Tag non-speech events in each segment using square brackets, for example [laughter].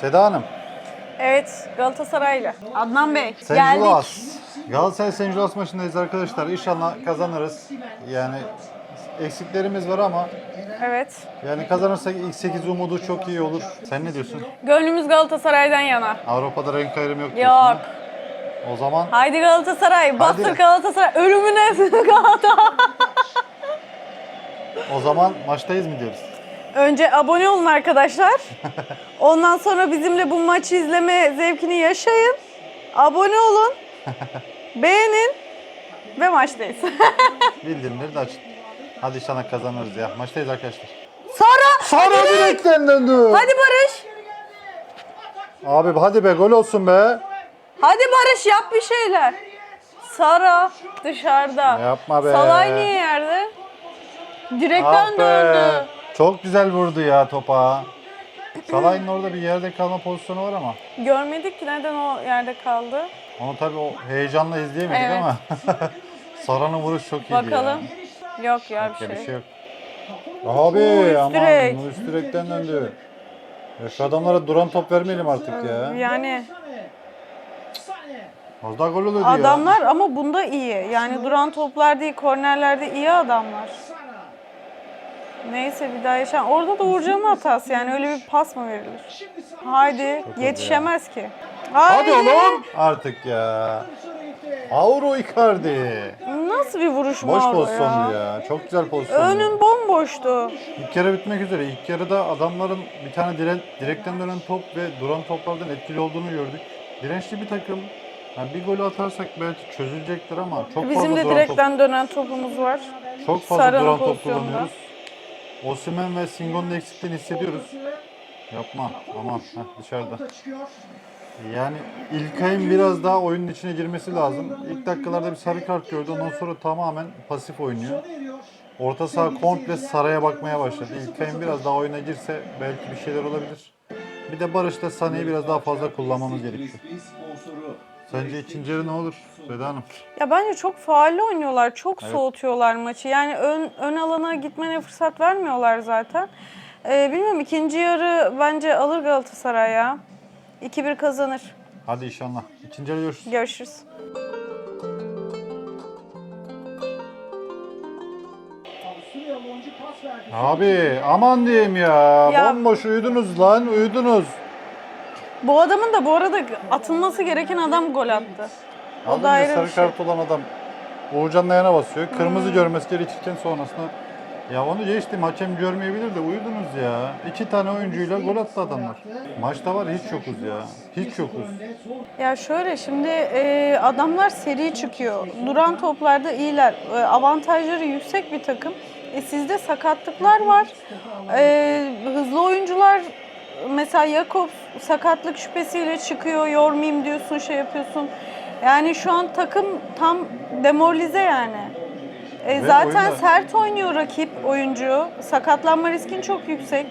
Seda Hanım, Evet Galatasaraylı. Adnan Bey. Geldik. Louis. Galatasaray. Louis maçındayız arkadaşlar. İnşallah kazanırız. Yani eksiklerimiz var ama Evet. yani kazanırsak ilk 8 umudu çok iyi olur. Sen ne diyorsun? Gönlümüz Galatasaray'dan yana. Avrupa'da renk ayrımı yok diyorsun. Yok. ha? O zaman Haydi Galatasaray. Bastır. Galatasaray. Ölümüne [laughs] Galatasaray. o zaman maçtayız mı diyoruz? Önce abone olun arkadaşlar. Ondan sonra bizimle bu maçı izleme zevkini yaşayın. Abone olun. Beğenin. Ve maçtayız. [laughs] Bildirimleri de açın. Hadi inşallah kazanırız ya. Maçtayız arkadaşlar. Sara. Sara direkten döndü. Hadi Barış. Abi hadi be gol olsun be. Hadi Barış yap bir şeyler. Sara dışarıda. Yapma be. Salay niye yerde? Direkten Ah be. döndü. Çok güzel vurdu ya topa. Salay'ın orada bir yerde kalma pozisyonu var ama. Görmedik ki neden o yerde kaldı. Onu tabii o heyecanla izleyemedik Evet. ama. [laughs] Sara'nın vuruş çok iyiydi Bakalım. ya. Yok ya bir Ya bir şey. şey yok. Abi aman direk. üst direkten döndü. Ya şu adamlara duran top vermeyelim artık ya. Yani Az daha gol oluyordu ya. adamlar ama bunda iyi. Yani duran toplar değil, kornerlerde iyi adamlar. Neyse bir daha yaşan. Orada da Uğurcan'ın hatası yani öyle bir pas mı verilir? Haydi yetişemez ki. Hadi Haydi. oğlum. Artık ya. Auro Icardi. Nasıl bir vuruş Boş Mauro pozisyondu ya? ya. Çok güzel pozisyondu. Önün bomboştu. İlk yarı bitmek üzere. İlk yarıda adamların bir tane dire, direkten dönen top ve duran toplardan etkili olduğunu gördük. Dirençli bir takım. Yani bir gol atarsak belki çözülecektir ama çok Bizim fazla de duran direkten dönen topumuz var. top, çok fazla Sarı'nın duran top pozisyonunda. kullanıyoruz. Osimhen ve Singo'nun eksikliğini hissediyoruz. Yapma. Aman. Heh, dışarıda. Yani İlkay'ın biraz daha oyunun içine girmesi lazım. İlk dakikalarda bir sarı kart gördü. Ondan sonra tamamen pasif oynuyor. Orta saha komple saraya bakmaya başladı. İlkay'ın biraz daha oyuna girse belki bir şeyler olabilir. Bir de Barış'ta Sané'yi biraz daha fazla kullanmamız gerekiyor. Sence ikinci yarı ne olur Seda Hanım? Ya bence çok faalli oynuyorlar. Çok Evet. soğutuyorlar maçı. Yani ön, ön alana gitmene fırsat vermiyorlar zaten. Ee, bilmiyorum ikinci yarı bence alır Galatasaray ya. 2-1 kazanır. Hadi inşallah. İkinci yarı görüşürüz. Görüşürüz. Abi aman diyeyim ya. Ya- Bomboş uyudunuz lan uyudunuz. Bu adamın da bu arada atılması gereken adam gol attı. O da ayrı sarı bir şey. kart olan adam Uğurcan'ın ayağına basıyor. Kırmızı görmesi gerekirken sonrasında ya onu geçtim hakem görmeyebilir de uyudunuz ya. İki tane oyuncuyla gol attı adamlar. Maçta var hiç yokuz ya. Hiç yokuz. Ya şöyle şimdi e, adamlar seri çıkıyor. Duran toplarda iyiler. E, avantajları yüksek bir takım. E, sizde sakatlıklar var. E, hızlı oyuncular mesela Jakobs sakatlık şüphesiyle çıkıyor. Yormayayım diyorsun, şey yapıyorsun. Yani şu an takım tam demoralize yani. E, Ve zaten oyunda- sert oynuyor rakip oyuncu. Sakatlanma riskin çok yüksek.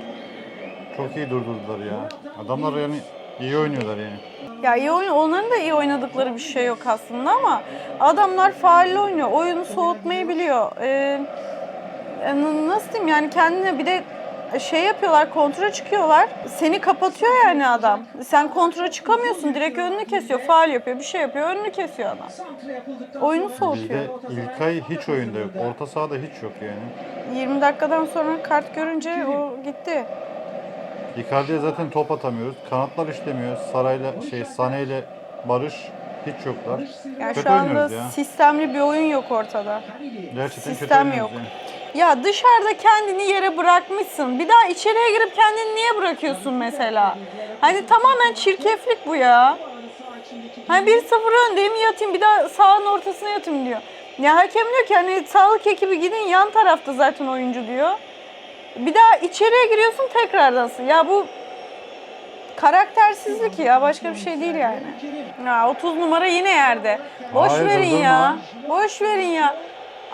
Çok iyi durdurdular ya. Adamlar yani iyi oynuyorlar yani. Ya iyi oyun, onların da iyi oynadıkları bir şey yok aslında ama adamlar faal oynuyor. Oyunu soğutmayı biliyor. Ee, e, n- nasıl diyeyim yani kendine bir de şey yapıyorlar, kontra çıkıyorlar. Seni kapatıyor yani adam. Sen kontra çıkamıyorsun. Direkt önünü kesiyor. Faal yapıyor, bir şey yapıyor. Önünü kesiyor adam. Oyunu soğutuyor. Bizde İlkay hiç oyunda yok. Orta sahada hiç yok yani. 20 dakikadan sonra kart görünce o gitti. Icardi'ye zaten top atamıyoruz. Kanatlar işlemiyor. Sarayla şey Sané ile Barış hiç yoklar. Yani Kötü şu anda oynuyoruz ya. sistemli bir oyun yok ortada. Gerçekten kötü Sistem oynuyoruz yok. yani. Ya dışarıda kendini yere bırakmışsın. Bir daha içeriye girip kendini niye bırakıyorsun mesela? Hani tamamen çirkeflik bu ya. Hani 1-0 öndeyim yatayım bir daha sahanın ortasına yatayım diyor. Ya hakem diyor ki hani sağlık ekibi gidin yan tarafta zaten oyuncu diyor. Bir daha içeriye giriyorsun tekrardansın. Ya bu karaktersizlik ya başka bir şey değil yani. Ya 30 numara yine yerde. Boş Hayır, verin ya. Boş verin ya.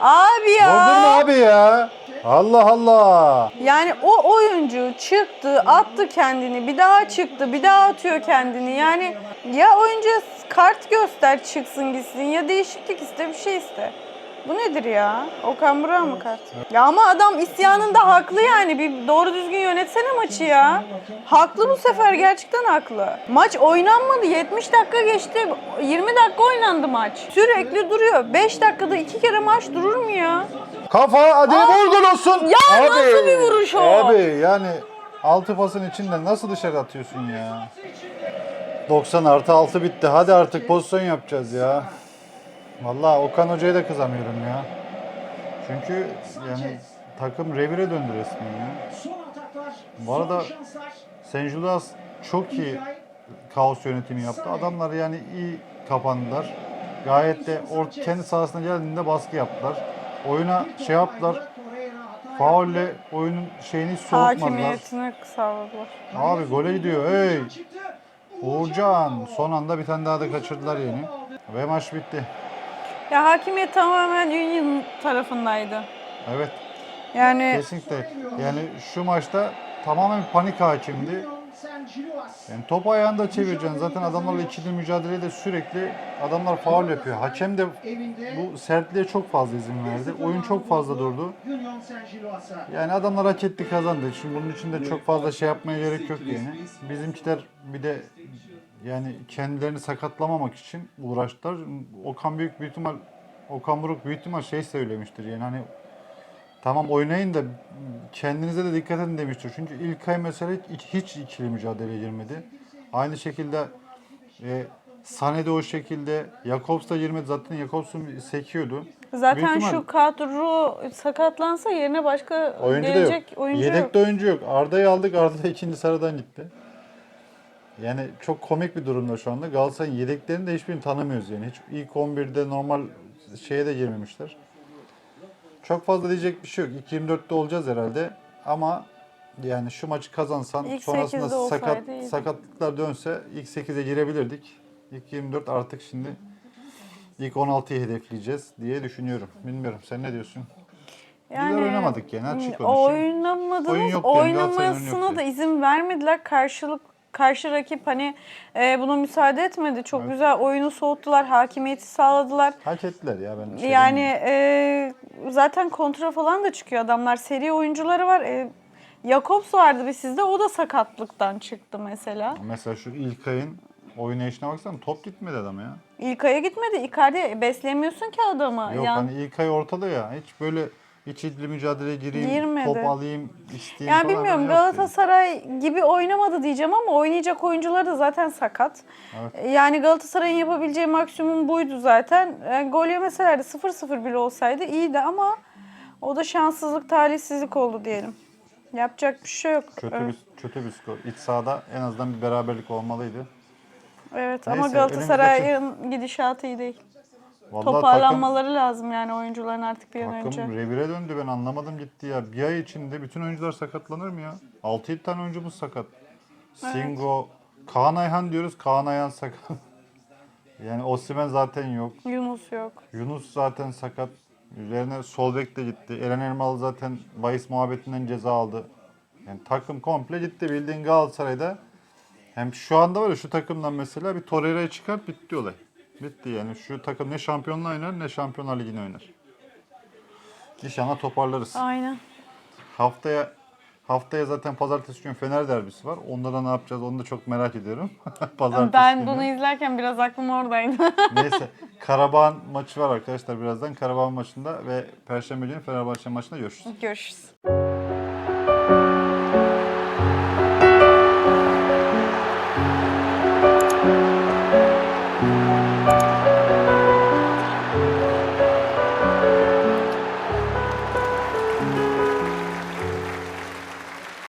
Abi ya. Doldurma abi ya. Allah Allah. Yani o oyuncu çıktı, attı kendini, bir daha çıktı, bir daha atıyor kendini. Yani ya oyuncuya kart göster çıksın gitsin ya değişiklik iste bir şey iste. Bu nedir ya? Okan Burak mı kart? Ya ama adam isyanında haklı yani. Bir doğru düzgün yönetsene maçı ya. Haklı bu sefer gerçekten haklı. Maç oynanmadı. 70 dakika geçti. 20 dakika oynandı maç. Sürekli duruyor. 5 dakikada iki kere maç durur mu ya? Kafa hadi vur gol olsun. Ya nasıl bir vuruş o? Abi yani altı pasın içinde nasıl dışarı atıyorsun ya? 90 artı 6 bitti. Hadi artık pozisyon yapacağız ya. Vallahi Okan Hoca'ya da kızamıyorum ya. Çünkü yani takım revire döndü resmen ya. Bu arada son şanslar. St. Judas çok iyi kaos yönetimi yaptı. Adamlar yani iyi kapandılar. Gayet de or kendi sahasına geldiğinde baskı yaptılar. Oyuna şey yaptılar. Faulle oyunun şeyini soğutmadılar. Hakimiyetini sağladılar. Abi gole gidiyor. Hey! Uğurcan. Son anda bir tane daha da kaçırdılar yeni. Ve maç bitti. Ya hakimiyet tamamen Union tarafındaydı. Evet. Yani Kesinlikle. Yani şu maçta tamamen panik hakimdi. Yani top ayağında çevireceksin. Zaten adamlarla ikili mücadelede sürekli adamlar faul yapıyor. Hakem de bu sertliğe çok fazla izin verdi. Oyun çok fazla durdu. Yani adamlar hak etti kazandı. Şimdi bunun için de çok fazla şey yapmaya gerek yok yani. Bizimkiler bir de yani kendilerini sakatlamamak için uğraştılar. Okan büyük büyük ihtimal Okan Buruk büyük ihtimal şey söylemiştir yani hani tamam oynayın da kendinize de dikkat edin demiştir. Çünkü ilk ay mesela hiç, hiç ikili mücadeleye girmedi. Aynı şekilde e, Sané de o şekilde. Jakobs da girmedi. Zaten Jakobs'un sekiyordu. zaten ihtimal- şu kadro sakatlansa yerine başka Oyuncu gelecek yok. oyuncu yok. Yedekte oyuncu yok. Arda'yı aldık. Arda ikinci sıradan gitti. Yani çok komik bir durumda şu anda. Galatasaray'ın yedeklerini de hiçbirini tanımıyoruz yani. Hiç ilk 11'de normal şeye de girmemişler. Çok fazla diyecek bir şey yok. İlk 24'te olacağız herhalde. Ama yani şu maçı kazansan İlk sonrasında 8'de olsaydı sakat iyiydi. sakatlıklar dönse ilk 8'e girebilirdik. İlk 24 artık şimdi ilk 16'yı hedefleyeceğiz diye düşünüyorum. Bilmiyorum. Sen ne diyorsun? Güzel oynamadık yani, açık konuşayım. Oynamadınız. Oyun yok diyorum, oyunu oynamasına yok da izin vermediler. Karşılık karşı rakip hani e, buna müsaade etmedi. Çok Evet. güzel oyunu soğuttular, hakimiyeti sağladılar. Hak ettiler ya ben şey Yani e, zaten kontra falan da çıkıyor adamlar. Seri oyuncuları var. E, Jakobs vardı bir sizde. O da sakatlıktan çıktı mesela. Mesela şu İlkay'ın oynayışına baksana top gitmedi adama ya. İlkay'a gitmedi. Icardi beslemiyorsun ki adamı. Yok Yani- hani İlkay ortada ya. Hiç böyle iç içli mücadeleye gireyim, Girmedi. top alayım, isteyeyim Yani falan bilmiyorum filan yok Galatasaray gibi oynamadı diyeceğim ama oynayacak oyuncuları da zaten sakat. Evet. Yani Galatasaray'ın yapabileceği maksimum buydu zaten. Yani gol yemeselerdi 0-0 bile olsaydı iyiydi ama o da şanssızlık, talihsizlik oldu diyelim. Yapacak bir şey yok. Kötü Evet, bir kötü bir skor. İç sahada en azından bir beraberlik olmalıydı. evet ama Neyse, Galatasaray'ın gidişatı iyi değil. Vallahi takım, Toparlanmaları lazım yani oyuncuların artık bir an önce. takım revire döndü ben anlamadım gitti ya. Bir ay içinde bütün oyuncular sakatlanır mı ya? 6-7 tane oyuncumuz sakat. Singo, Kaan Ayhan diyoruz. Kaan Ayhan sakat. [laughs] yani Osimhen zaten yok. Yunus yok. Yunus zaten sakat. Üzerine sol bek de gitti. Eren Elmalı zaten bahis muhabbetinden ceza aldı. Yani takım komple gitti. Bildiğin Galatasaray'da hem şu anda var ya şu takımdan mesela bir Torreira'yı çıkart bitti olay. Bitti yani. Şu takım ne şampiyonluğa oynar ne şampiyonlar ligine oynar. İnşallah toparlarız. Aynen. Haftaya haftaya zaten pazartesi günü Fener derbisi var. Onda da ne yapacağız onu da çok merak ediyorum. [laughs] pazartesi Ben günü. bunu izlerken biraz aklım oradaydı. [laughs] Neyse Karabağ maçı var arkadaşlar birazdan. Karabağ maçında ve Perşembe günü Fenerbahçe maçında görüşürüz. Görüşürüz.